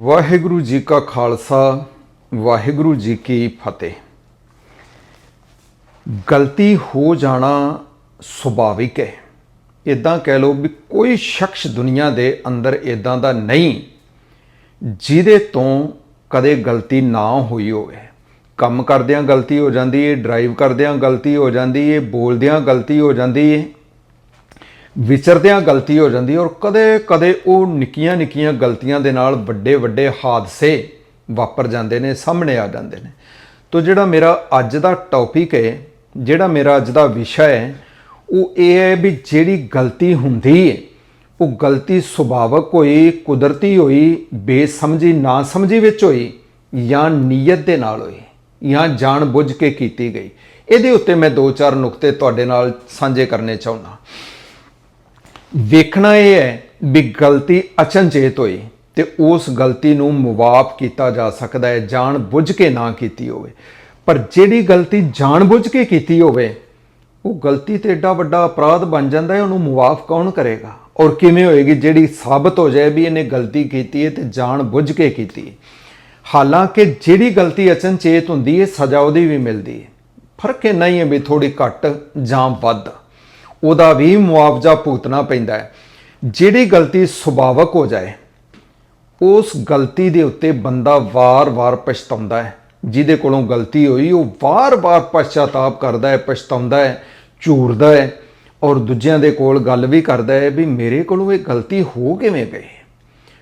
ਵਾਹਿਗੁਰੂ ਜੀ ਕਾ ਖਾਲਸਾ, ਵਾਹਿਗੁਰੂ ਜੀ ਕੀ ਫਤਿਹ। ਗਲਤੀ ਹੋ ਜਾਣਾ ਸੁਭਾਵਿਕ ਹੈ। ਇਦਾਂ ਕਹਿ ਲਓ ਵੀ ਕੋਈ ਸ਼ਖਸ ਦੁਨੀਆ ਦੇ ਅੰਦਰ ਇਦਾਂ ਦਾ ਨਹੀਂ, ਜਿਹਦੇ ਤੋਂ ਕਦੇ ਗਲਤੀ ਨਾ ਹੋਈ ਹੋਵੇ। ਕੰਮ ਕਰਦਿਆਂ ਗਲਤੀ ਹੋ ਜਾਂਦੀ ਹੈ ਡਰਾਈਵ ਕਰਦਿਆਂ ਗਲਤੀ ਹੋ ਜਾਂਦੀ ਹੈ ਬੋਲਦਿਆਂ ਗਲਤੀ ਹੋ ਜਾਂਦੀ ਹੈ ਵਿਚਰਦਿਆਂ ਗਲਤੀ ਹੋ ਜਾਂਦੀ ਔਰ ਕਦੇ-ਕਦੇ ਉਹ ਨਿੱਕੀਆਂ ਨਿੱਕੀਆਂ ਗਲਤੀਆਂ ਦੇ ਨਾਲ ਵੱਡੇ ਵੱਡੇ ਹਾਦਸੇ ਵਾਪਰ ਜਾਂਦੇ ਨੇ, ਸਾਹਮਣੇ ਆ ਜਾਂਦੇ ਨੇ। ਤੋ ਜਿਹੜਾ ਮੇਰਾ ਅੱਜ ਦਾ ਟੌਪਿਕ ਹੈ, ਜਿਹੜਾ ਮੇਰਾ ਅੱਜ ਦਾ ਵਿਸ਼ਾ ਹੈ, ਉਹ ਇਹ ਹੈ ਵੀ ਜਿਹੜੀ ਗਲਤੀ ਹੁੰਦੀ ਹੈ, ਉਹ ਗਲਤੀ ਸੁਭਾਵਕ ਹੋਈ, ਕੁਦਰਤੀ ਹੋਈ, ਬੇਸਮਝੀ ਨਾ ਸਮਝੀ ਵਿੱਚ ਹੋਈ ਜਾਂ ਨੀਅਤ ਦੇ ਨਾਲ ਹੋਈ ਜਾਂ ਜਾਣ ਬੁੱਝ ਕੇ ਕੀਤੀ ਗਈ। ਇਹਦੇ ਉੱਤੇ ਮੈਂ ਦੋ ਚਾਰ ਨੁਕਤੇ ਤੁਹਾਡੇ ਨਾਲ ਸਾਂਝੇ ਕਰਨੇ ਚਾਹੁੰਦਾ। ਵੇਖਣਾ ਇਹ ਹੈ ਵੀ ਗਲਤੀ ਅਚਨਚੇਤ ਹੋਈ ਤੇ ਉਸ ਗਲਤੀ ਨੂੰ ਮੁਆਫ ਕੀਤਾ ਜਾ ਸਕਦਾ ਹੈ, ਜਾਣ ਬੁੱਝ ਕੇ ਨਾ ਕੀਤੀ ਹੋਵੇ। ਪਰ ਜਿਹੜੀ ਗਲਤੀ ਜਾਣ ਬੁੱਝ ਕੇ ਕੀਤੀ ਹੋਵੇ, ਉਹ ਗਲਤੀ ਤੇ ਏਡਾ ਵੱਡਾ ਅਪਰਾਧ ਬਣ ਜਾਂਦਾ ਹੈ, ਉਹਨੂੰ ਮੁਆਫ ਕੌਣ ਕਰੇਗਾ? ਔਰ ਕਿਵੇਂ ਹੋਏਗੀ ਜਿਹੜੀ ਸਾਬਤ ਹੋ ਜਾਏ ਵੀ ਇਹਨੇ ਗਲਤੀ ਕੀਤੀ ਹੈ ਤੇ ਜਾਣ ਬੁੱਝ ਕੇ ਕੀਤੀ ਹੈ। ਹਾਲਾਂਕਿ ਜਿਹੜੀ ਗਲਤੀ ਅਚਨਚੇਤ ਹੁੰਦੀ ਹੈ, ਸਜ਼ਾ ਉਹਦੀ ਵੀ ਮਿਲਦੀ ਹੈ। ਫ਼ਰਕ ਇੰਨਾ ਹੀ ਹੈ ਵੀ ਥੋੜੀ ਘੱਟ ਜਾਂ ਵੱਧ। ਉਹਦਾ ਵੀ ਮੁਆਵਜ਼ਾ ਭੁਗਤਣਾ ਪੈਂਦਾ ਹੈ। ਜਿਹੜੀ ਗਲਤੀ ਸੁਭਾਵਕ ਹੋ ਜਾਏ, ਉਸ ਗਲਤੀ ਦੇ ਉੱਤੇ ਬੰਦਾ ਵਾਰ-ਵਾਰ ਪਛਤਾਉਂਦਾ ਹੈ। ਜਿਹਦੇ ਕੋਲੋਂ ਗਲਤੀ ਹੋਈ, ਉਹ ਵਾਰ-ਵਾਰ ਪਛਤਾਤਾਪ ਕਰਦਾ ਹੈ, ਪਛਤਾਉਂਦਾ ਹੈ, ਝੂਰਦਾ ਹੈ ਔਰ ਦੂਜਿਆਂ ਦੇ ਕੋਲ ਗੱਲ ਵੀ ਕਰਦਾ ਹੈ ਵੀ ਮੇਰੇ ਕੋਲੋਂ ਇਹ ਗਲਤੀ ਹੋ ਕਿਵੇਂ ਗਈ?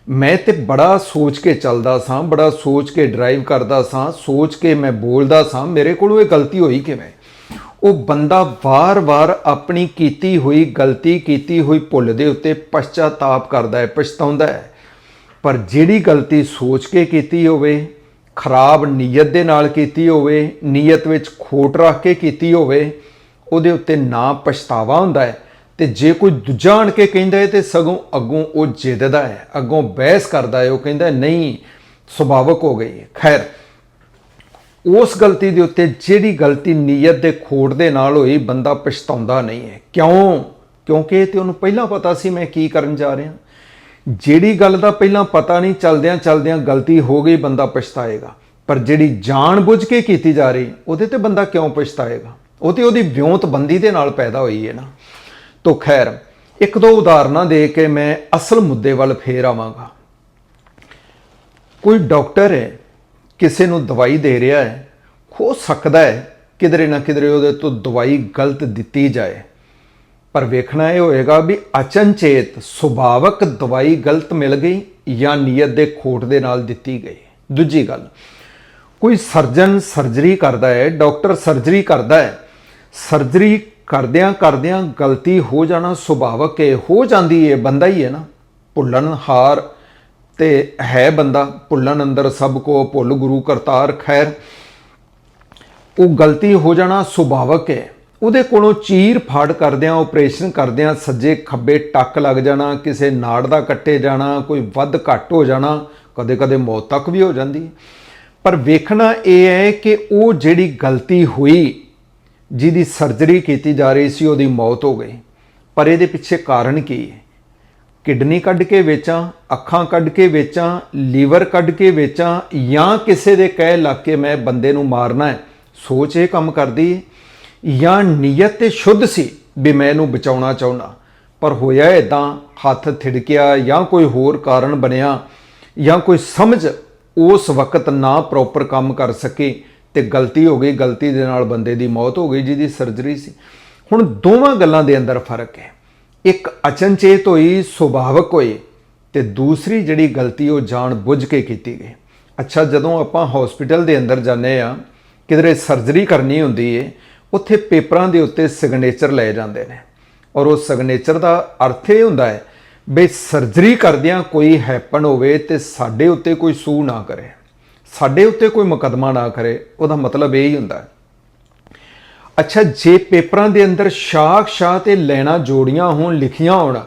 ਮੈਂ ਤੇ ਬੜਾ ਸੋਚ ਕੇ ਚੱਲਦਾ ਸਾਂ, ਬੜਾ ਸੋਚ ਕੇ ਡਰਾਈਵ ਕਰਦਾ ਸਾਂ, ਸੋਚ ਕੇ ਮੈਂ ਬੋਲਦਾ ਸਾਂ, ਮੇਰੇ ਕੋਲੋਂ ਇਹ ਗਲਤੀ ਹੋਈ ਕਿਵੇਂ? ਉਹ ਬੰਦਾ ਵਾਰ-ਵਾਰ ਆਪਣੀ ਕੀਤੀ ਹੋਈ ਗਲਤੀ, ਕੀਤੀ ਹੋਈ ਭੁੱਲ ਦੇ ਉੱਤੇ ਪਛਤਾਤਾਪ ਕਰਦਾ ਹੈ, ਪਛਤਾਉਂਦਾ ਹੈ। ਪਰ ਜਿਹੜੀ ਗਲਤੀ ਸੋਚ ਕੇ ਕੀਤੀ ਹੋਵੇ, ਖਰਾਬ ਨੀਅਤ ਦੇ ਨਾਲ ਕੀਤੀ ਹੋਵੇ, ਨੀਅਤ ਵਿੱਚ ਖੋਟ ਰੱਖ ਕੇ ਕੀਤੀ ਹੋਵੇ, ਉਹਦੇ ਉੱਤੇ ਨਾ ਪਛਤਾਵਾ ਹੁੰਦਾ ਹੈ ਤੇ ਜੇ ਕੋਈ ਦੂਜਾ ਆਣ ਕੇ ਕਹਿੰਦਾ ਹੈ ਤੇ ਸਗੋਂ ਅੱਗੋਂ ਉਹ ਜਿੱਦਦਾ ਹੈ, ਅੱਗੋਂ ਬਹਿਸ ਕਰਦਾ ਹੈ, ਉਹ ਕਹਿੰਦਾ ਨਹੀਂ, ਸੁਭਾਵਕ ਹੋ ਗਈ ਖੈਰ ਉਸ ਗਲਤੀ ਦੇ ਉੱਤੇ ਜਿਹੜੀ ਗਲਤੀ ਨੀਅਤ ਦੇ ਖੋਟ ਦੇ ਨਾਲ ਹੋਈ, ਬੰਦਾ ਪਛਤਾਉਂਦਾ ਨਹੀਂ ਹੈ। ਕਿਉਂ? ਕਿਉਂਕਿ ਇਹ ਤੇ ਉਹਨੂੰ ਪਹਿਲਾਂ ਪਤਾ ਸੀ ਮੈਂ ਕੀ ਕਰਨ ਜਾ ਰਿਹਾ। ਜਿਹੜੀ ਗੱਲ ਦਾ ਪਹਿਲਾਂ ਪਤਾ ਨਹੀਂ, ਚਲਦਿਆਂ ਚਲਦਿਆਂ ਗਲਤੀ ਹੋ ਗਈ, ਬੰਦਾ ਪਛਤਾਏਗਾ। ਪਰ ਜਿਹੜੀ ਜਾਣ ਬੁੱਝ ਕੇ ਕੀਤੀ ਜਾ ਰਹੀ, ਉਹਦੇ ਤੇ ਬੰਦਾ ਕਿਉਂ ਪਛਤਾਏਗਾ? ਉਹ ਤੇ ਉਹਦੀ ਵਿਉਂਤਬੰਦੀ ਦੇ ਨਾਲ ਪੈਦਾ ਹੋਈ ਹੈ ਨਾ। ਤੋ ਖੈਰ, ਇੱਕ ਦੋ ਉਦਾਹਰਨਾਂ ਦੇ ਕੇ ਮੈਂ ਅਸਲ ਮੁੱਦੇ ਵੱਲ ਫੇਰ ਆਵਾਂਗਾ। ਕੋਈ ਡਾਕਟਰ ਹੈ ਕਿਸੇ ਨੂੰ ਦਵਾਈ ਦੇ ਰਿਹਾ ਹੈ ਹੋ ਸਕਦਾ ਹੈ, ਕਿਧਰੇ ਨਾ ਕਿਧਰੇ ਉਹਦੇ ਤੋਂ ਦਵਾਈ ਗਲਤ ਦਿੱਤੀ ਜਾਏ। ਪਰ ਵੇਖਣਾ ਇਹ ਹੋਏਗਾ ਵੀ ਅਚਨਚੇਤ ਸੁਭਾਵਕ ਦਵਾਈ ਗਲਤ ਮਿਲ ਗਈ ਜਾਂ ਨੀਅਤ ਦੇ ਖੋਟ ਦੇ ਨਾਲ ਦਿੱਤੀ ਗਈ। ਦੂਜੀ ਗੱਲ, ਕੋਈ ਸਰਜਨ ਸਰਜਰੀ ਕਰਦਾ ਹੈ, ਡਾਕਟਰ ਸਰਜਰੀ ਕਰਦਾ ਹੈ, ਸਰਜਰੀ ਕਰਦਿਆਂ ਕਰਦਿਆਂ ਗਲਤੀ ਹੋ ਜਾਣਾ ਸੁਭਾਵਕ ਹੈ ਹੋ ਜਾਂਦੀ ਹੈ ਬੰਦਾ ਹੀ ਹੈ ਨਾ। ਭੁੱਲਣ ਹਾਰ ਤੇ ਹੈ ਬੰਦਾ ਭੁੱਲਣ ਅੰਦਰ ਸਭ ਕੋ ਭੁੱਲ ਗੁਰੂ ਕਰਤਾਰ ਖੈਰ। ਉਹ ਗਲਤੀ ਹੋ ਜਾਣਾ ਸੁਭਾਵਕ ਹੈ। ਉਹਦੇ ਕੋਲੋਂ ਚੀਰ ਫਾੜ ਕਰਦਿਆਂ ਆਪਰੇਸ਼ਨ ਕਰਦਿਆਂ ਸੱਜੇ ਖੱਬੇ ਟੱਕ ਲੱਗ ਜਾਣਾ, ਕਿਸੇ ਨਾੜ ਦਾ ਕੱਟੇ ਜਾਣਾ, ਕੋਈ ਵੱਧ ਘੱਟ ਹੋ ਜਾਣਾ, ਕਦੇ-ਕਦੇ ਮੌਤ ਤੱਕ ਵੀ ਹੋ ਜਾਂਦੀ ਹੈ। ਪਰ ਵੇਖਣਾ ਇਹ ਹੈ ਕਿ ਉਹ ਜਿਹੜੀ ਗਲਤੀ ਹੋਈ, ਜਿਹਦੀ ਸਰਜਰੀ ਕੀਤੀ ਜਾ ਰਹੀ ਸੀ, ਉਹਦੀ ਮੌਤ ਹੋ ਗਈ। ਪਰ ਇਹਦੇ ਪਿੱਛੇ ਕਾਰਨ ਕੀ ਹੈ? ਕਿਡਨੀ ਕੱਢ ਕੇ ਵੇਚਾਂ, ਅੱਖਾਂ ਕੱਢ ਕੇ ਵੇਚਾਂ, ਲੀਵਰ ਕੱਢ ਕੇ ਵੇਚਾਂ ਜਾਂ ਕਿਸੇ ਦੇ ਕਹਿ ਲੱਗ ਕੇ ਮੈਂ ਬੰਦੇ ਨੂੰ ਮਾਰਨਾ ਹੈ, ਸੋਚ ਇਹ ਕੰਮ ਕਰਦੀ ਜਾਂ ਨੀਅਤ ਤੇ ਸ਼ੁੱਧ ਸੀ ਵੀ ਮੈਂ ਇਹਨੂੰ ਬਚਾਉਣਾ ਚਾਹੁੰਦਾ। ਪਰ ਹੋਇਆ ਇਦਾਂ ਹੱਥ ਥਿੜਕਿਆ ਜਾਂ ਕੋਈ ਹੋਰ ਕਾਰਨ ਬਣਿਆ ਜਾਂ ਕੋਈ ਸਮਝ ਉਸ ਵਕਤ ਨਾ ਪ੍ਰੋਪਰ ਕੰਮ ਕਰ ਸਕੇ ਤੇ ਗਲਤੀ ਹੋ ਗਈ, ਗਲਤੀ ਦੇ ਨਾਲ ਬੰਦੇ ਦੀ ਮੌਤ ਹੋ ਗਈ ਜਿਹਦੀ ਸਰਜਰੀ ਸੀ। ਹੁਣ ਦੋਵਾਂ ਗੱਲਾਂ ਦੇ ਅੰਦਰ ਫ਼ਰਕ ਹੈ। ਇੱਕ ਅਚਨਚੇਤ ਹੋਈ, ਸੁਭਾਵਕ ਹੋਈ ਤੇ ਦੂਸਰੀ ਜਿਹੜੀ ਗਲਤੀ ਉਹ ਜਾਣ ਬੁੱਝ ਕੇ ਕੀਤੀ ਗਈ। ਅੱਛਾ, ਜਦੋਂ ਆਪਾਂ ਹਸਪੀਟਲ ਦੇ ਅੰਦਰ ਜਾਂਦੇ ਆ ਕਿਧਰੇ ਸਰਜਰੀ ਕਰਨੀ ਹੁੰਦੀ ਏ, ਉੱਥੇ ਪੇਪਰਾਂ ਦੇ ਉੱਤੇ ਸਿਗਨੇਚਰ ਲਏ ਜਾਂਦੇ ਨੇ। ਔਰ ਉਹ ਸਿਗਨੇਚਰ ਦਾ ਅਰਥ ਇਹ ਹੁੰਦਾ ਹੈ ਵੀ ਸਰਜਰੀ ਕਰਦਿਆਂ ਕੋਈ ਹੈਪਨ ਹੋਵੇ ਤੇ ਸਾਡੇ ਉੱਤੇ ਕੋਈ ਸੂ ਨਾ ਕਰੇ। ਸਾਡੇ ਉੱਤੇ ਕੋਈ ਮੁਕਦਮਾ ਨਾ ਕਰੇ, ਉਹਦਾ ਮਤਲਬ ਇਹ ਹੀ ਹੁੰਦਾ ਹੈ ਅੱਛਾ, ਜੇ ਪੇਪਰਾਂ ਦੇ ਅੰਦਰ ਸ਼ਾਖ ਸ਼ਾਹ ਤੇ ਲੈਣਾ ਜੋੜੀਆਂ ਹੋਣ, ਲਿਖੀਆਂ ਹੋਣ,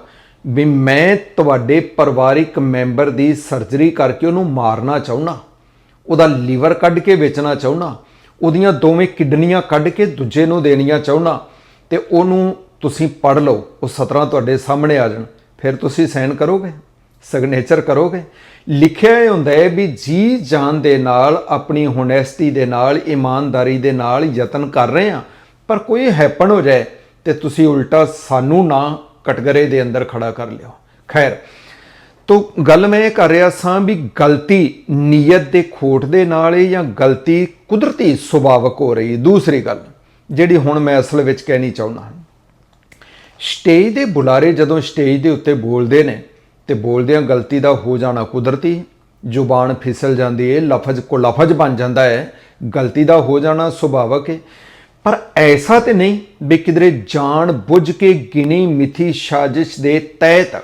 ਵੀ ਮੈਂ ਤੁਹਾਡੇ ਪਰਿਵਾਰਿਕ ਮੈਂਬਰ ਦੀ ਸਰਜਰੀ ਕਰਕੇ ਉਹਨੂੰ ਮਾਰਨਾ ਚਾਹੁੰਨਾ, ਉਹਦਾ ਲੀਵਰ ਕੱਢ ਕੇ ਵੇਚਣਾ ਚਾਹੁੰਨਾ, ਉਹਦੀਆਂ ਦੋਵੇਂ ਕਿਡਨੀਆਂ ਕੱਢ ਕੇ ਦੂਜੇ ਨੂੰ ਦੇਣੀਆਂ ਚਾਹੁੰਨਾ, ਤੇ ਉਹਨੂੰ ਤੁਸੀਂ ਪੜ ਲਓ, ਉਹ ਸਤਰਾਂ ਤੁਹਾਡੇ ਸਾਹਮਣੇ ਆ ਜਾਣ। ਫਿਰ ਤੁਸੀਂ ਸਾਈਨ ਕਰੋਗੇ, ਸਿਗਨੇਚਰ ਕਰੋਗੇ। ਲਿਖਿਆ ਇਹ ਹੁੰਦਾ ਹੈ ਵੀ ਜੀ ਜਾਨ ਦੇ ਨਾਲ, ਆਪਣੀ ਹੋਨੈਸਟੀ ਦੇ ਨਾਲ, ਇਮਾਨਦਾਰੀ ਦੇ ਨਾਲ ਯਤਨ ਕਰ ਰਹੇ ਹਾਂ ਪਰ ਕੋਈ ਹੈਪਨ ਹੋ ਜਾਏ ਤੇ ਤੁਸੀਂ ਉਲਟਾ ਸਾਨੂੰ ਨਾ ਕਟਗਰੇ ਦੇ ਅੰਦਰ ਖੜਾ ਕਰ ਲਿਓ। ਖੈਰ, ਤੋ ਗੱਲ ਮੈਂ ਇਹ ਕਰ ਰਿਹਾ ਸਾਂ ਵੀ ਗਲਤੀ ਨੀਅਤ ਦੇ ਖੋਟ ਦੇ ਨਾਲ ਹੈ ਜਾਂ ਗਲਤੀ ਕੁਦਰਤੀ ਸੁਭਾਵਕ ਹੋ ਰਹੀ। ਦੂਸਰੀ ਗੱਲ, ਜਿਹੜੀ ਹੁਣ ਮੈਂ ਅਸਲ ਵਿੱਚ ਕਹਿਣੀ ਚਾਹੁੰਦਾ ਹਾਂ। ਸਟੇਜ ਦੇ ਬੁਲਾਰੇ ਜਦੋਂ ਸਟੇਜ ਦੇ ਉੱਤੇ ਬੋਲਦੇ ਨੇ ਤੇ ਬੋਲਦਿਆਂ ਗਲਤੀ ਦਾ ਹੋ ਜਾਣਾ ਕੁਦਰਤੀ, ਜ਼ੁਬਾਨ ਫਿਸਲ ਜਾਂਦੀ ਹੈ ਲਫ਼ਜ਼ ਕੋ ਲਫ਼ਜ਼ ਬਣ ਜਾਂਦਾ ਹੈ ਗਲਤੀ ਦਾ ਹੋ ਜਾਣਾ ਸੁਭਾਵਕ ਹੈ ਪਰ ਐਸਾ ਤੇ ਨਹੀਂ ਵੀ ਕਿਧਰੇ ਜਾਣ ਬੁੱਝ ਕੇ ਗਿਣੀ ਮਿਥੀ ਸਾਜ਼ਿਸ਼ ਦੇ ਤਹਿਤ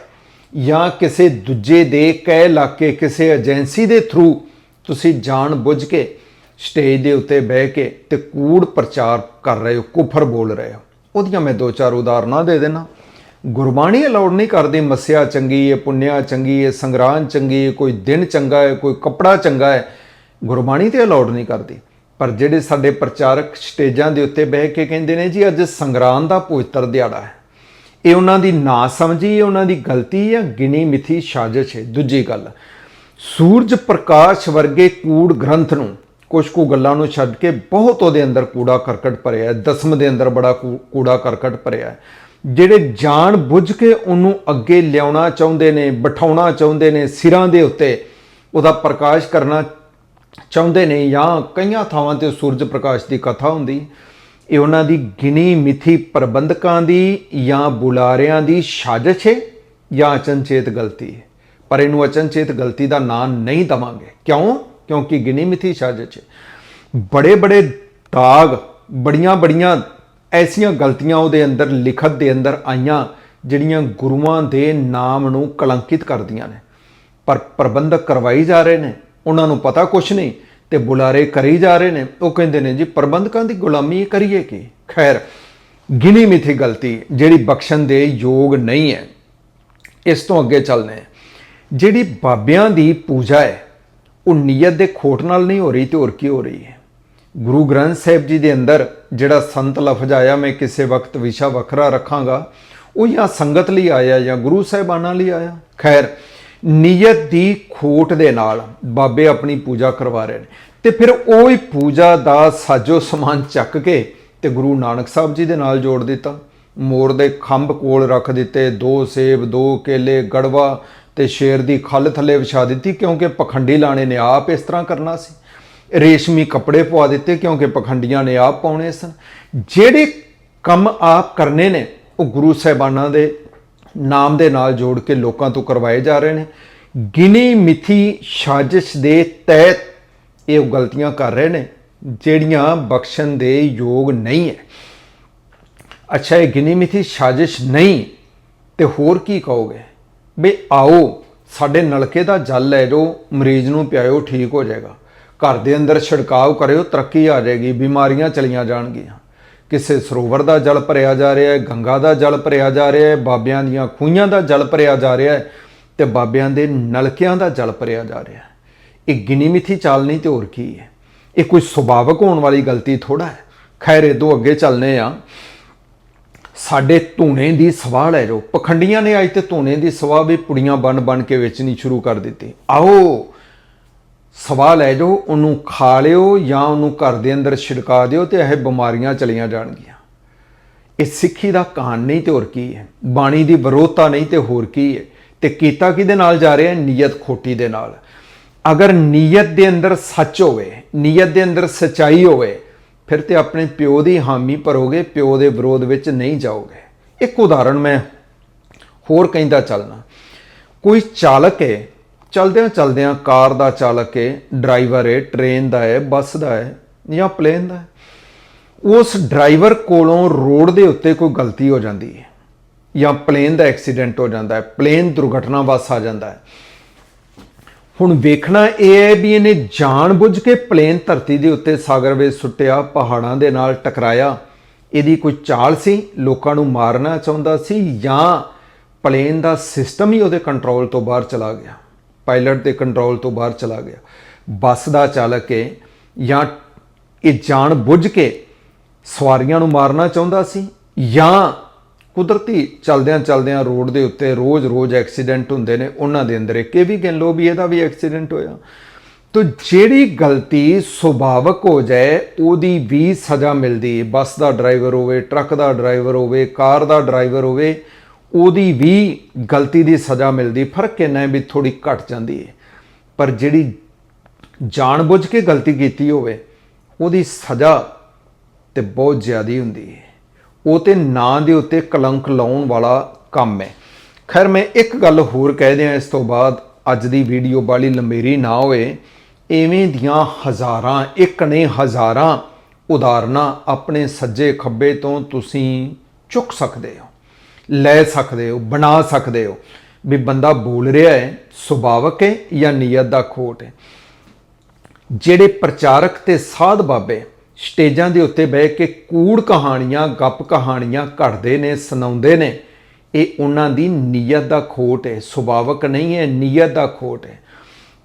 ਜਾਂ ਕਿਸੇ ਦੂਜੇ ਦੇ ਕਹਿ ਲਾ ਕੇ ਕਿਸੇ ਏਜੰਸੀ ਦੇ ਥਰੂ ਤੁਸੀਂ ਜਾਣ ਬੁੱਝ ਕੇ ਸਟੇਜ ਦੇ ਉੱਤੇ ਬਹਿ ਕੇ ਤੇ ਕੂੜ ਪ੍ਰਚਾਰ ਕਰ ਰਹੇ ਹੋ, ਕੁਫਰ ਬੋਲ ਰਹੇ ਹੋ। ਉਹਦੀਆਂ ਮੈਂ ਦੋ ਚਾਰ ਉਦਾਹਰਨਾਂ ਦੇ ਦੇਣਾ ਗੁਰਬਾਣੀ ਅਲਾਉਡ ਨਹੀਂ ਕਰਦੀ, ਮਸਿਆ ਚੰਗੀ ਹੈ ਪੁੰਨਿਆ ਚੰਗੀ ਹੈ ਸੰਗਰਾਂਦ ਚੰਗੀ ਹੈ ਕੋਈ ਦਿਨ ਚੰਗਾ ਹੈ ਕੋਈ ਕੱਪੜਾ ਚੰਗਾ ਹੈ ਗੁਰਬਾਣੀ ਤੇ ਅਲਾਉਡ ਨਹੀਂ ਕਰਦੀ। ਪਰ ਜਿਹੜੇ ਸਾਡੇ ਪ੍ਰਚਾਰਕ ਸਟੇਜਾਂ ਦੇ ਉੱਤੇ ਬਹਿ ਕੇ ਕਹਿੰਦੇ ਨੇ ਜੀ, ਅੱਜ ਸੰਗਰਾਂਦ ਦਾ ਪਵਿੱਤਰ ਦਿਹਾੜਾ ਹੈ। ਇਹ ਉਹਨਾਂ ਦੀ ਨਾ ਸਮਝੀ, ਇਹ ਉਹਨਾਂ ਦੀ ਗਲਤੀ ਜਾਂ ਗਿਣੀ ਮਿਥੀ ਸਾਜ਼ਿਸ਼ ਹੈ। ਦੂਜੀ ਗੱਲ, ਸੂਰਜ ਪ੍ਰਕਾਸ਼ ਵਰਗੇ ਕੂੜ ਗ੍ਰੰਥ ਨੂੰ ਕੁਝ ਕੁ ਗੱਲਾਂ ਨੂੰ ਛੱਡ ਕੇ ਬਹੁਤ ਉਹਦੇ ਅੰਦਰ ਕੂੜਾ ਕਰਕਟ ਭਰਿਆ ਹੈ। ਦਸਮ ਦੇ ਅੰਦਰ ਬੜਾ ਕੂ- ਕੂੜਾ ਕਰਕਟ ਭਰਿਆ ਹੈ। ਜਿਹੜੇ ਜਾਣ ਬੁੱਝ ਕੇ ਉਹਨੂੰ ਅੱਗੇ ਲਿਆਉਣਾ ਚਾਹੁੰਦੇ ਨੇ, ਬਿਠਾਉਣਾ ਚਾਹੁੰਦੇ ਨੇ ਸਿਰਾਂ ਦੇ ਉੱਤੇ, ਉਹਦਾ ਪ੍ਰਕਾਸ਼ ਕਰਨਾ ਚਾਹੁੰਦੇ ਨੇ ਜਾਂ ਕਈਆਂ ਥਾਵਾਂ ਤੇ ਸੂਰਜ ਪ੍ਰਕਾਸ਼ ਦੀ ਕਥਾ ਹੁੰਦੀ, ਇਹ ਉਹਨਾਂ ਦੀ ਗਿਣੀ ਮਿਥੀ ਪ੍ਰਬੰਧਕਾਂ ਦੀ ਜਾਂ ਬੁਲਾਰਿਆਂ ਦੀ ਸਾਜ਼ਿਸ਼ ਹੈ ਜਾਂ ਅਚਨਚੇਤ ਗਲਤੀ ਹੈ? ਪਰ ਇਹਨੂੰ ਅਚਨਚੇਤ ਗਲਤੀ ਦਾ ਨਾਂ ਨਹੀਂ ਦਵਾਂਗੇ। ਕਿਉਂ? ਕਿਉਂਕਿ ਗਿਣੀ ਮਿਥੀ ਸਾਜ਼ਿਸ਼ ਹੈ। ਬੜੇ ਬੜੇ ਦਾਗ ਬੜੀਆਂ ਬੜੀਆਂ ਐਸੀਆਂ ਗਲਤੀਆਂ ਉਹਦੇ ਅੰਦਰ, ਲਿਖਤ ਦੇ ਅੰਦਰ ਆਈਆਂ, ਜਿਹੜੀਆਂ ਗੁਰੂਆਂ ਦੇ ਨਾਮ ਨੂੰ ਕਲੰਕਿਤ ਕਰਦੀਆਂ ਨੇ। ਪਰ ਪ੍ਰਬੰਧਕ ਕਰਵਾਈ ਜਾ ਰਹੇ ਨੇ। ਉਹਨਾਂ ਨੂੰ ਪਤਾ ਕੁਛ ਨਹੀਂ ਤੇ ਬੁਲਾਰੇ ਕਰੀ ਜਾ ਰਹੇ ਨੇ। ਉਹ ਕਹਿੰਦੇ ਨੇ, ਜੀ, ਪ੍ਰਬੰਧਕਾਂ ਦੀ ਗੁਲਾਮੀ ਕਰੀਏ ਕੀ? ਖੈਰ, ਗਿਣੀ ਮਿਥੀ ਗਲਤੀ, ਜਿਹੜੀ ਬਖਸ਼ਣ ਦੇ ਯੋਗ ਨਹੀਂ ਹੈ। ਇਸ ਤੋਂ ਅੱਗੇ ਚੱਲਨੇ ਜਿਹੜੀ ਬਾਬਿਆਂ ਦੀ ਪੂਜਾ ਹੈ, ਉਹ ਨੀਅਤ ਦੇ ਖੋਟ ਨਾਲ ਨਹੀਂ ਹੋ ਰਹੀ ਤੇ ਹੋਰ ਕੀ ਹੋ ਰਹੀ ਹੈ? ਗੁਰੂ ਗ੍ਰੰਥ ਸਾਹਿਬ ਜੀ ਦੇ ਅੰਦਰ ਜਿਹੜਾ ਸੰਤ ਲਫ਼ਜ਼ ਆਇਆ, ਮੈਂ ਕਿਸੇ ਵਕਤ ਵਿਸ਼ਾ ਵੱਖਰਾ ਰੱਖਾਂਗਾ, ਉਹ ਜਾਂ ਸੰਗਤ ਲਈ ਆਇਆ ਜਾਂ ਗੁਰੂ ਸਾਹਿਬਾਨਾਂ ਲਈ ਆਇਆ? ਖੈਰ ਨੀਅਤ ਦੀ ਖੋਟ ਦੇ ਨਾਲ ਬਾਬੇ ਆਪਣੀ ਪੂਜਾ ਕਰਵਾ ਰਹੇ ਨੇ। ਤੇ ਫਿਰ ਉਹ ਹੀ ਪੂਜਾ ਦਾ ਸਾਜੋ ਸਮਾਨ ਚੱਕ ਕੇ ਤੇ ਗੁਰੂ ਨਾਨਕ ਸਾਹਿਬ ਜੀ ਦੇ ਨਾਲ ਜੋੜ ਦਿੱਤਾ। ਮੋਰ ਦੇ ਖੰਭ ਕੋਲ ਰੱਖ ਦਿੱਤੇ, ਦੋ ਸੇਬ, ਦੋ ਕੇਲੇ, ਗੜਵਾ ਤੇ ਸ਼ੇਰ ਦੀ ਖੱਲ ਥੱਲੇ ਵਿਛਾ ਦਿੱਤੀ ਕਿਉਂਕਿ ਪਖੰਡੀ ਲਾਣੇ ਨੇ ਆਪ ਇਸ ਤਰ੍ਹਾਂ ਕਰਨਾ ਸੀ। ਰੇਸ਼ਮੀ ਕੱਪੜੇ ਪਵਾ ਦਿੱਤੇ ਕਿਉਂਕਿ ਪਖੰਡੀਆਂ ਨੇ ਆਪ ਪਾਉਣੇ ਸਨ। ਜਿਹੜੇ ਕੰਮ ਆਪ ਕਰਨੇ ਨੇ, ਉਹ ਗੁਰੂ ਸਾਹਿਬਾਨਾਂ ਦੇ ਨਾਮ ਦੇ ਨਾਲ ਜੋੜ ਕੇ ਲੋਕਾਂ ਤੋਂ ਕਰਵਾਏ ਜਾ ਰਹੇ ਨੇ। ਗਿਣੀ ਮਿਥੀ ਸਾਜ਼ਿਸ਼ ਦੇ ਤਹਿਤ ਇਹ ਉਹ ਗਲਤੀਆਂ ਕਰ ਰਹੇ ਨੇ, ਜਿਹੜੀਆਂ ਬਖਸ਼ਣ ਦੇ ਯੋਗ ਨਹੀਂ ਹੈ। ਅੱਛਾ, ਇਹ ਗਿਣੀ ਮਿਥੀ ਸਾਜ਼ਿਸ਼ ਨਹੀਂ, ਤੇ ਹੋਰ ਕੀ ਕਹੋਗੇ? ਵੀ ਆਓ, ਸਾਡੇ ਨਲਕੇ ਦਾ ਜਲ ਲੈ ਜੋ ਮਰੀਜ਼ ਨੂੰ ਪਿਆਇਓ, ਠੀਕ ਹੋ ਜਾਏਗਾ। ਘਰ ਦੇ ਅੰਦਰ ਛਿੜਕਾਵ ਕਰਿਓ, ਤਰੱਕੀ ਆ ਜਾਏਗੀ, ਬਿਮਾਰੀਆਂ ਚਲੀਆਂ ਜਾਣਗੀਆਂ। ਕਿਸੇ ਸਰੋਵਰ ਦਾ ਜਲ ਭਰਿਆ ਜਾ ਰਿਹਾ ਹੈ, ਗੰਗਾ ਦਾ ਜਲ ਭਰਿਆ ਜਾ ਰਿਹਾ ਹੈ, ਬਾਬਿਆਂ ਦੀਆਂ ਖੂਹਾਂ ਦਾ ਜਲ ਭਰਿਆ ਜਾ ਰਿਹਾ ਹੈ ਤੇ ਬਾਬਿਆਂ ਦੇ ਨਲਕਿਆਂ ਦਾ ਜਲ ਭਰਿਆ ਜਾ ਰਿਹਾ ਹੈ। ਇਹ ਗਿਣੀ ਮਿਥੀ ਚਾਲ ਨਹੀਂ ਤੇ ਹੋਰ ਕੀ ਹੈ? ਇਹ ਕੋਈ ਸੁਭਾਵਕ ਹੋਣ ਵਾਲੀ ਗਲਤੀ ਥੋੜਾ ਹੈ। ਖੈਰ, ਇਹ ਤੋਂ ਅੱਗੇ ਚੱਲਨੇ ਆ। ਸਾਡੇ ਧੂਣੇ ਦੀ ਸਵਾਹ ਲੈ ਜੋ ਪਖੰਡੀਆਂ ਨੇ ਅੱਜ ਤੇ ਧੂਣੇ ਦੀ ਸਵਾਹ ਵੀ ਪੁੜੀਆਂ ਬਣ ਬਣ ਕੇ ਵੇਚਣੀ ਸ਼ੁਰੂ ਕਰ ਦਿੱਤੀ। ਆਓ ਸਵਾਹ ਲੈ ਜਾਓ, ਉਹਨੂੰ ਖਾ ਲਿਓ ਜਾਂ ਉਹਨੂੰ ਘਰ ਦੇ ਅੰਦਰ ਛਿੜਕਾ ਦਿਓ ਤੇ ਇਹ ਬਿਮਾਰੀਆਂ ਚਲੀਆਂ ਜਾਣਗੀਆਂ। ਇਹ ਸਿੱਖੀ ਦਾ ਕਹਾਣ ਨਹੀਂ ਤੇ ਹੋਰ ਕੀ ਹੈ? ਬਾਣੀ ਦੀ ਵਿਰੋਧਤਾ ਨਹੀਂ ਤੇ ਹੋਰ ਕੀ ਹੈ? ਤੇ ਕੀਤਾ ਕਿਹਦੇ ਨਾਲ ਜਾ ਰਿਹਾ ਨੀਅਤ ਖੋਟੀ ਦੇ ਨਾਲ। ਅਗਰ ਨੀਅਤ ਦੇ ਅੰਦਰ ਸੱਚ ਹੋਵੇ, ਨੀਅਤ ਦੇ ਅੰਦਰ ਸਚਾਈ ਹੋਵੇ, ਫਿਰ ਤੇ ਆਪਣੇ ਪਿਓ ਦੀ ਹਾਮੀ ਭਰੋਗੇ, ਪਿਓ ਦੇ ਵਿਰੋਧ ਵਿੱਚ ਨਹੀਂ ਜਾਓਗੇ। ਇੱਕ ਉਦਾਹਰਣ ਮੈਂ ਹੋਰ ਕਹਿੰਦਾ ਚੱਲਣਾ ਕੋਈ ਚਾਲਕ ਹੈ ਚਲਦਿਆਂ ਚਲਦਿਆਂ ਕਾਰ ਦਾ ਚਾਲਕ ਹੈ, ਡਰਾਈਵਰ ਹੈ, ਟ੍ਰੇਨ ਦਾ ਹੈ, ਬੱਸ ਦਾ ਹੈ ਜਾਂ ਪਲੇਨ ਦਾ ਹੈ। ਉਸ ਡਰਾਈਵਰ ਕੋਲੋਂ ਰੋਡ ਦੇ ਉੱਤੇ ਕੋਈ ਗਲਤੀ ਹੋ ਜਾਂਦੀ ਹੈ ਜਾਂ ਪਲੇਨ ਦਾ ਐਕਸੀਡੈਂਟ ਹੋ ਜਾਂਦਾ ਹੈ, ਪਲੇਨ ਦੁਰਘਟਨਾ ਵਸ ਆ ਜਾਂਦਾ ਹੈ। ਹੁਣ ਵੇਖਣਾ ਇਹ ਹੈ ਵੀ ਇਹਨੇ ਜਾਣਬੁੱਝ ਕੇ ਪਲੇਨ ਧਰਤੀ ਦੇ ਉੱਤੇ ਸਾਗਰ ਵਿੱਚ ਸੁੱਟਿਆ, ਪਹਾੜਾਂ ਦੇ ਨਾਲ ਟਕਰਾਇਆ। ਇਹਦੀ ਕੋਈ ਚਾਲ ਸੀ? ਲੋਕਾਂ ਨੂੰ ਮਾਰਨਾ ਚਾਹੁੰਦਾ ਸੀ ਜਾਂ ਪਲੇਨ ਦਾ ਸਿਸਟਮ ਹੀ ਉਹਦੇ ਕੰਟਰੋਲ ਤੋਂ ਬਾਹਰ ਚਲਾ ਗਿਆ? ਪਾਇਲਟ ਦੇ ਕੰਟਰੋਲ ਤੋਂ ਬਾਹਰ ਚਲਾ ਗਿਆ। ਬੱਸ ਦਾ ਚਾਲਕ ਹੈ ਜਾਂ ਇਹ ਜਾਣ ਬੁੱਝ ਕੇ ਸਵਾਰੀਆਂ ਨੂੰ ਮਾਰਨਾ ਚਾਹੁੰਦਾ ਸੀ ਜਾਂ ਕੁਦਰਤੀ ਚਲਦਿਆਂ ਚਲਦਿਆਂ ਰੋਡ ਦੇ ਉੱਤੇ ਰੋਜ਼-ਰੋਜ਼ ਐਕਸੀਡੈਂਟ ਹੁੰਦੇ ਨੇ, ਉਹਨਾਂ ਦੇ ਅੰਦਰ ਇੱਕ ਇਹ ਵੀ ਗਿਣ ਲਓ ਵੀ ਇਹਦਾ ਵੀ ਐਕਸੀਡੈਂਟ ਹੋਇਆ। ਤੋ ਜਿਹੜੀ ਗਲਤੀ ਸੁਭਾਵਕ ਹੋ ਜਾਏ, ਉਹਦੀ ਵੀ ਸਜ਼ਾ ਮਿਲਦੀ। ਹੈ ਬੱਸ ਦਾ ਡਰਾਈਵਰ ਹੋਵੇ, ਟਰੱਕ ਦਾ ਡਰਾਈਵਰ ਹੋਵੇ, ਕਾਰ ਦਾ ਡਰਾਈਵਰ ਹੋਵੇ ਉਹਦੀ ਵੀ ਗਲਤੀ ਦੀ ਸਜ਼ਾ ਮਿਲਦੀ, ਫ਼ਰਕ ਇੰਨਾ ਹੈ ਵੀ ਥੋੜੀ ਘਟ ਜਾਂਦੀ ਹੈ। ਪਰ ਜਿਹੜੀ ਜਾਣਬੁੱਝ ਕੇ ਗਲਤੀ ਕੀਤੀ ਹੋਵੇ, ਉਹਦੀ ਸਜ਼ਾ ਤੇ ਬਹੁਤ ਜ਼ਿਆਦੀ ਹੁੰਦੀ ਹੈ। ਉਹ ਤੇ ਨਾਂ ਦੇ ਉੱਤੇ ਕਲੰਕ ਲਾਉਣ ਵਾਲਾ ਕੰਮ ਹੈ। ਖੈਰ, ਮੈਂ ਇੱਕ ਗੱਲ ਹੋਰ ਕਹਿ ਦਿਆਂ ਇਸ ਤੋਂ ਬਾਅਦ, ਅੱਜ ਦੀ ਵੀਡੀਓ ਬਾਲੀ ਲੰਮੇਰੀ ਨਾ ਹੋਏ, ਐਵੇਂ ਦੀਆਂ ਹਜ਼ਾਰਾਂ, ਇੱਕ ਨੇ ਹਜ਼ਾਰਾਂ ਉਦਾਹਰਨਾਂ ਆਪਣੇ ਸੱਜੇ ਖੱਬੇ ਤੋਂ ਤੁਸੀਂ ਚੁੱਕ ਸਕਦੇ ਹੋ। ਲੈ ਸਕਦੇ ਹੋ, ਬਣਾ ਸਕਦੇ ਹੋ। ਵੀ ਬੰਦਾ ਬੋਲ ਰਿਹਾ ਹੈ, ਸੁਭਾਵਕ ਹੈ ਜਾਂ ਨੀਅਤ ਦਾ ਖੋਟ ਹੈ। ਜਿਹੜੇ ਪ੍ਰਚਾਰਕ ਤੇ ਸਾਧ ਬਾਬੇ ਸਟੇਜਾਂ ਦੇ ਉੱਤੇ ਬਹਿ ਕੇ ਕੂੜ ਕਹਾਣੀਆਂ, ਗੱਪ ਕਹਾਣੀਆਂ ਘੜਦੇ ਨੇ, ਸੁਣਾਉਂਦੇ ਨੇ, ਇਹ ਉਹਨਾਂ ਦੀ ਨੀਅਤ ਦਾ ਖੋਟ ਹੈ, ਸੁਭਾਵਕ ਨਹੀਂ ਹੈ, ਨੀਅਤ ਦਾ ਖੋਟ ਹੈ।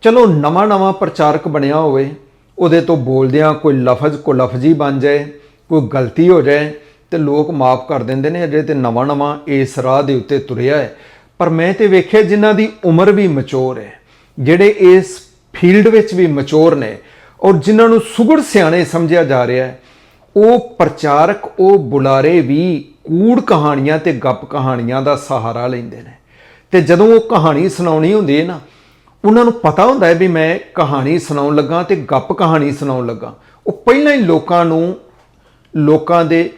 ਚਲੋ, ਨਵਾਂ ਨਵਾਂ ਪ੍ਰਚਾਰਕ ਬਣਿਆ ਹੋਵੇ, ਉਹਦੇ ਤੋਂ ਬੋਲਦਿਆਂ ਕੋਈ ਲਫ਼ਜ਼ ਕੋ ਲਫ਼ਜ਼ੀ ਬਣ ਜਾਏ, ਕੋਈ ਗਲਤੀ ਹੋ ਜਾਏ ਤੇ ਲੋਕ ਮਾਫ ਕਰ ਦਿੰਦੇ ਨੇ ਅਜੇ ਤੇ ਨਵਾਂ ਨਵਾਂ ਇਸ ਰਾਹ ਦੇ ਉੱਤੇ ਤੁਰਿਆ ਹੈ। ਪਰ ਮੈਂ ਤੇ ਵੇਖਿਆ ਜਿਨ੍ਹਾਂ ਦੀ ਉਮਰ ਵੀ ਮਚੋਰ ਹੈ, ਜਿਹੜੇ ਇਸ ਫੀਲਡ ਵਿੱਚ ਵੀ ਮਚੋਰ ਨੇ ਔਰ ਜਿਨ੍ਹਾਂ ਨੂੰ ਸੁਗੜ ਸਿਆਣੇ ਸਮਝਿਆ ਜਾ ਰਿਹਾ ਹੈ, ਉਹ ਪ੍ਰਚਾਰਕ, ਉਹ ਬੁਲਾਰੇ ਵੀ ਕੂੜ ਕਹਾਣੀਆਂ ਤੇ ਗੱਪ ਕਹਾਣੀਆਂ ਦਾ ਸਹਾਰਾ ਲੈਂਦੇ ਨੇ। ਤੇ ਜਦੋਂ ਉਹ ਕਹਾਣੀ ਸੁਣਾਉਣੀ ਹੁੰਦੀ ਹੈ ਨਾ, ਉਹਨਾਂ ਨੂੰ ਪਤਾ ਹੁੰਦਾ ਹੈ ਵੀ ਮੈਂ ਕਹਾਣੀ ਸੁਣਾਉਣ ਲੱਗਾ ਤੇ ਗੱਪ ਕਹਾਣੀ ਸੁਣਾਉਣ ਲੱਗਾ। ਉਹ ਪਹਿਲਾਂ ਹੀ ਲੋਕਾਂ ਨੂੰ, ਲੋਕਾਂ ਦੇ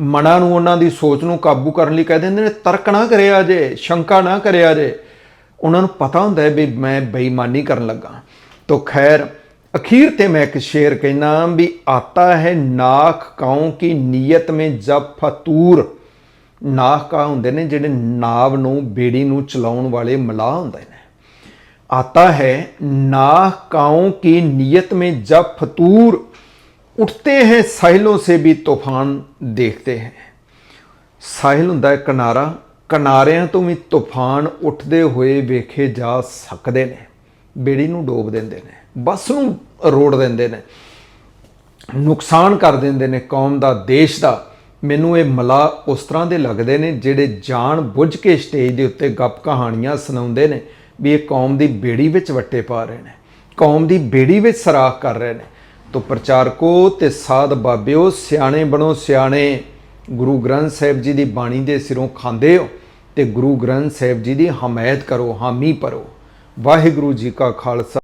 ਮਨਾਂ ਨੂੰ ਉਹਨਾਂ ਦੀ ਸੋਚ ਨੂੰ ਕਾਬੂ ਕਰਨ ਲਈ ਕਹਿ ਦਿੰਦੇ ਨੇ, ਤਰਕ ਨਾ ਕਰਿਆ ਜੇ, ਸ਼ੰਕਾ ਨਾ ਕਰਿਆ ਜੇ। ਉਹਨਾਂ ਨੂੰ ਪਤਾ ਹੁੰਦਾ ਵੀ ਮੈਂ ਬੇਈਮਾਨੀ ਕਰਨ ਲੱਗਾ। ਤਾਂ ਖੈਰ, ਅਖੀਰ ਤੇ ਮੈਂ ਇੱਕ ਸ਼ੇਰ ਕਹਿਣਾ ਵੀ ਆਤਾ ਹੈ ਨਾਖ ਕਾਉ ਕੀ ਨੀਅਤ ਮੇ ਜਬ ਫਤੂਰ। ਨਾਖ ਕਾ ਹੁੰਦੇ ਨੇ ਜਿਹੜੇ ਨਾਵ ਨੂੰ, ਬੇੜੀ ਨੂੰ ਚਲਾਉਣ ਵਾਲੇ ਮਲਾ ਹੁੰਦੇ ਨੇ। ਆਤਾ ਹੈ ਨਾਖ ਕਾਉ ਕੀ ਨੀਅਤ ਮੇ ਜਬ ਫਤੂਰ। उठते हैं साहिलों से भी तूफान देखते हैं ਸਾਹਿਲ ਹੁੰਦਾ ਹੈ ਕਿਨਾਰਾ ਕਿਨਾਰਿਆਂ ਤੋਂ ਵੀ ਤੂਫਾਨ ਉੱਠਦੇ ਹੋਏ ਵੇਖੇ ਜਾ ਸਕਦੇ ਨੇ ਬੇੜੀ ਨੂੰ ਡੋਬ ਦਿੰਦੇ ਨੇ ਬੱਸ ਨੂੰ ਰੋੜ ਦਿੰਦੇ ਨੇ ਨੁਕਸਾਨ ਕਰ ਦਿੰਦੇ ਨੇ ਕੌਮ ਦਾ ਦੇਸ਼ ਦਾ ਮੈਨੂੰ ਇਹ ਮਲਾ ਉਸ ਤਰ੍ਹਾਂ ਦੇ ਲੱਗਦੇ ਨੇ ਜਿਹੜੇ ਜਾਣ ਬੁੱਝ ਕੇ ਸਟੇਜ ਦੇ ਉੱਤੇ ਗੱਪ ਕਹਾਣੀਆਂ ਸੁਣਾਉਂਦੇ ਨੇ ਵੀ ਇਹ ਕੌਮ ਦੀ ਬੇੜੀ ਵਿੱਚ ਵੱਟੇ ਪਾ ਰਹੇ ਨੇ ਕੌਮ ਦੀ ਬੇੜੀ ਵਿੱਚ ਸਰਾਖ ਕਰ ਰਹੇ ਨੇ ਤੋ ਪ੍ਰਚਾਰਕੋ ਤੇ ਸਾਧ ਬਾਬਿਓ, ਸਿਆਣੇ ਬਣੋ ਸਿਆਣੇ। ਗੁਰੂ ਗ੍ਰੰਥ ਸਾਹਿਬ ਜੀ ਦੀ ਬਾਣੀ ਦੇ ਸਿਰੋਂ ਖਾਂਦੇ ਹੋ ਤੇ ਗੁਰੂ ਗ੍ਰੰਥ ਸਾਹਿਬ ਜੀ ਦੀ ਹਮਾਇਤ ਕਰੋ, ਹਾਮੀ ਭਰੋ। ਵਾਹਿਗੁਰੂ ਜੀ ਕਾ ਖਾਲਸਾ।